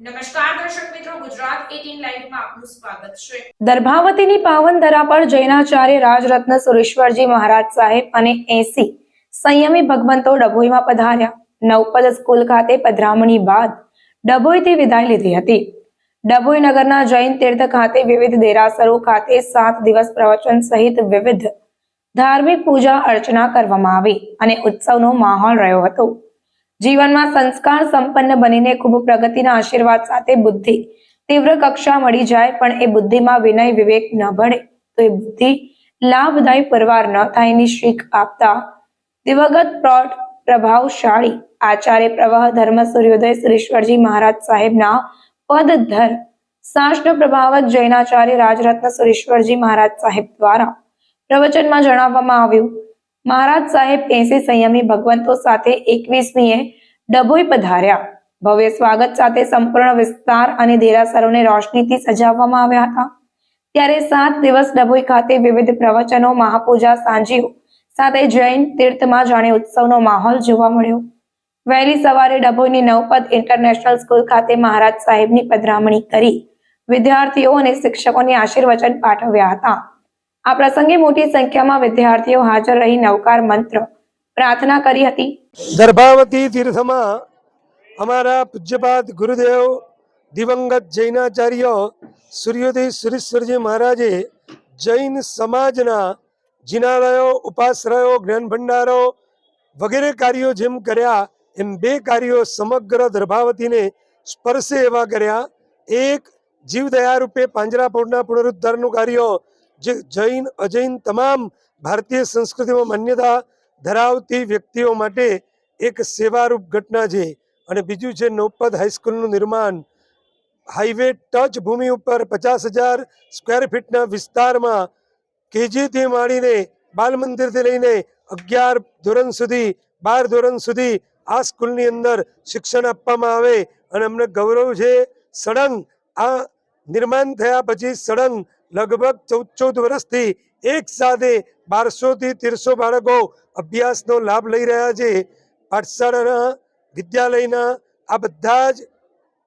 દર્શક મિત્રો, ગુજરાત 18 લાઈવમાં આપનું સ્વાગત છે. દર્ભાવતીની પાવન ધરા પર જૈનાચાર્ય રાજરત્ન સુરેશ્વરજી મહારાજ સાહેબ અને એસી સંયમી ભગવંતો ડભોઈમાં પધાર્યા. નવપદ સ્કૂલ ખાતે પધરામણી બાદ ડભોઈથી વિદાય લીધી હતી. ડભોઈ નગરના જૈન તીર્થ ખાતે વિવિધ દેરાસરો ખાતે સાત દિવસ પ્રવચન સહિત વિવિધ ધાર્મિક પૂજા અર્ચના કરવામાં આવી અને ઉત્સવનો માહોલ રહ્યો હતો. જીવનમાં સંસ્કાર સંપન્ન બનીને ખૂબ પ્રગતિના આશીર્વાદ સાથે બુદ્ધિ તીવ્ર કક્ષા મળી જાય, પણ એ બુદ્ધિમાં વિનય વિવેક ન ભળે. તો એ બુદ્ધિ લાભદાયી પરવાર ન થાય એની શીખ આપતા દિવગત પ્રોટ પ્રભાવશાળી આચાર્ય પ્રવાહ ધર્મ સૂર્યોદય શ્રીશ્વરજી મહારાજ સાહેબના પદધર શાસ્ત્ર પ્રભાવક જૈનાચાર્ય રાજરત્ન સુરેશ્વરજી મહારાજ સાહેબ દ્વારા પ્રવચનમાં જણાવવામાં આવ્યું, મહારાજ સાહેબ, એસી સંયમી ભગવંતો સાથે એકવીસમીએ ડભોઈ પધાર્યા. ભવ્ય સ્વાગત સાથે સંપૂર્ણ વિસ્તાર અને દેરાસરોને રોશનીથી સજાવવામાં આવ્યા હતા. ત્યારે સાત દિવસ ડભોઈ ખાતે વિવિધ પ્રવચનો, મહાપૂજા, સાંજીઓ સાથે જૈન તીર્થમાં જાણે ઉત્સવનો માહોલ જોવા મળ્યો. વહેલી સવારે ડભોઈની નવપદ ઇન્ટરનેશનલ સ્કૂલ ખાતે મહારાજ સાહેબની પધરામણી કરી વિદ્યાર્થીઓ અને શિક્ષકોને આશીર્વચન પાઠવ્યા હતા. આ પ્રસંગે મોટી સંખ્યામાં વિદ્યાર્થીઓ હાજર રહી નવકાર મંત્ર પ્રાર્થના કરી હતી. દર્ભાવતી તીર્થમાં અમારા પૂજ્યપાદ ગુરુદેવ દિવંગત જૈનાચાર્ય સૂર્યોદય સુરેશ્વરજી મહારાજે જૈન સમાજના જિનાલયો, ઉપાશ્રયો જ્ઞાન ભંડારો વગેરે કાર્યો જેમ કર્યા, એમ બે કાર્યો સમગ્ર દર્ભાવતીને સ્પર્શે એવા કર્યા. એક જીવદયા રૂપે પાંજરાપોળના પુનરુદ્ધારનું કાર્ય, જે જૈન, અજૈન તમામ ભારતીય સંસ્કૃતિમાં માન્યતા ધરાવતી વ્યક્તિઓ માટે એક સેવારૂપ ઘટના છે. અને બીજું છે નૌપદ હાઈસ્કૂલનું નિર્માણ. હાઈવે ટચ ભૂમિ ઉપર પચાસ હજાર સ્ક્વેર ફીટના વિસ્તારમાં કેજીથી માંડીને બાલ મંદિરથી લઈને અગિયાર ધોરણ સુધી, બાર ધોરણ સુધી આ સ્કૂલની અંદર શિક્ષણ આપવામાં આવે. અને અમને ગૌરવ છે, સળંગ આ નિર્માણ થયા પછી સળંગ લગભગ ચૌદ ચૌદ વર્ષથી એક સાથે બારસોથી તેરસો બાળકો અભ્યાસનો લાભ લઈ રહ્યા છે. પાઠશાળાના, વિદ્યાલયના આ બધા જ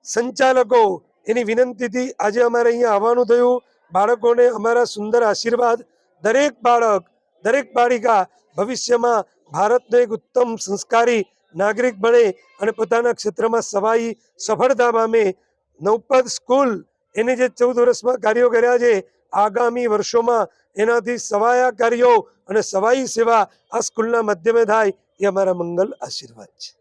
સંચાલકો એની વિનંતીથી આજે અમારે અહીંયા આવવાનું થયું. બાળકોને અમારા સુંદર આશીર્વાદ. દરેક બાળક, દરેક બાળિકા ભવિષ્યમાં ભારતનો એક ઉત્તમ સંસ્કારી નાગરિક બને અને પોતાના ક્ષેત્રમાં સવાઈ, સફળતા પામે. નવપદ સ્કૂલ એને જે ચૌદ વર્ષમાં કાર્યો કર્યા છે, આગામી વર્ષોમાં એનાથી સવાયા કાર્યો અને સવાઈ સેવા આ સ્કૂલના માધ્યમે થાય એ અમારા મંગલ આશીર્વાદ છે.